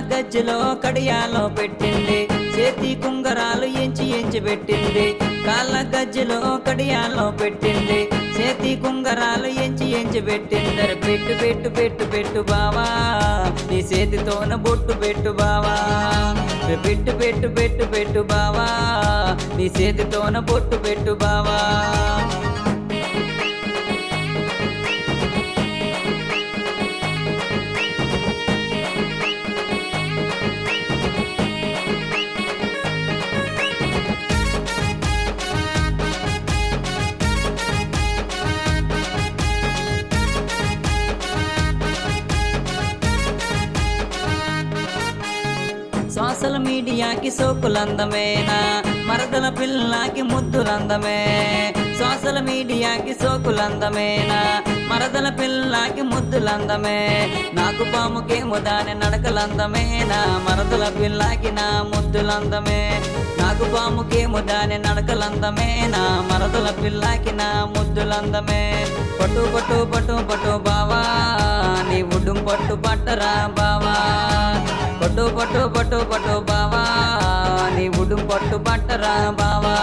గజ్జలో కడియాలో పెట్టింది. చేతి కుంగరాలు ఎంచి ఎంచి పెట్టింది. కాళ్ళ గజ్జలో కడియాలో పెట్టింది. చేతి కుంగరాలు ఎంచి ఎంచి పెట్టింది. పెట్టు పెట్టు పెట్టు పెట్టు బావా. నీ చేతితోన బొట్టు పెట్టు బావా. పెట్టు పెట్టు పెట్టు పెట్టు బావా. నీ చేతితోన బొట్టు పెట్టు బావా. సోషల్ మీడియాకి సోకులందమేనా? మరదల పిల్లకి ముద్దులందమే. సోషల్ మీడియాకి సోకులందమేనా? మరదల పిల్లకి ముద్దులందమే. నాకు పాముకేమో దాని నడకలందమేనా? మరదల పిల్లకి నా ముద్దులందమే. నాకు పాముకేమో దాని నడకలందమేనా? మరదల పిల్లకి నా ముద్దులందమే. పట్టు పట్టు పట్టు పట్టు బావా నీ ఉడ్డుం పట్టు పట్టరా బావా. పట్టు పట్టు పట్టు పట్టు బావా. నీ ఉడు పట్టు పట్టరా బావా.